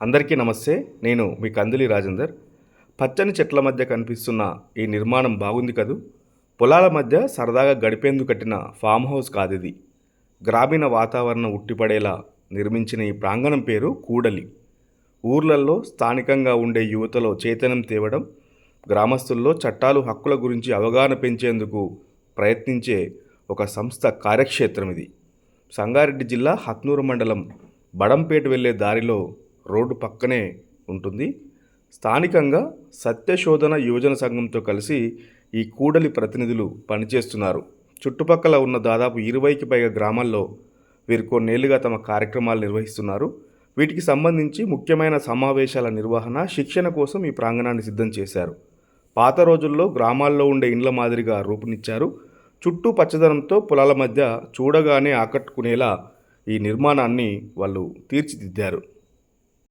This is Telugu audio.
అందరికీ నమస్తే నేను మీ కందులి రాజేందర్. పచ్చని చెట్ల మధ్య కనిపిస్తున్న ఈ నిర్మాణం బాగుంది కదూ? పొలాల మధ్య సరదాగా గడిపేందుకు కట్టిన ఫామ్ హౌస్ కాదు ఇది గ్రామీణ వాతావరణం ఉట్టిపడేలా నిర్మించిన ఈ ప్రాంగణం పేరు కూడలి. ఊర్లలో స్థానికంగా ఉండే యువతలో చైతన్యం తేవడం గ్రామస్తుల్లో చట్టాలు హక్కుల గురించి అవగాహన పెంచేందుకు ప్రయత్నించే ఒక సంస్థ కార్యక్షేత్రం ఇది సంగారెడ్డి జిల్లా హత్నూరు మండలం బడంపేట వెళ్ళే దారిలో రోడ్డు పక్కనే ఉంటుంది. స్థానికంగా సత్యశోధన యువజన సంఘంతో కలిసి ఈ కూడలి ప్రతినిధులు పనిచేస్తున్నారు. చుట్టుపక్కల ఉన్న దాదాపు ఇరవైకి పైగా గ్రామాల్లో వీరు కొన్నేళ్ళుగా తమ కార్యక్రమాలు నిర్వహిస్తున్నారు. వీటికి సంబంధించి ముఖ్యమైన సమావేశాల నిర్వహణ శిక్షణ కోసం ఈ ప్రాంగణాన్ని సిద్ధం చేశారు. పాత రోజుల్లో గ్రామాల్లో ఉండే ఇండ్ల మాదిరిగా రూపునిచ్చారు. చుట్టూ పచ్చదనంతో పొలాల మధ్య చూడగానే ఆకట్టుకునేలా ఈ నిర్మాణాన్ని వాళ్ళు తీర్చిదిద్దారు.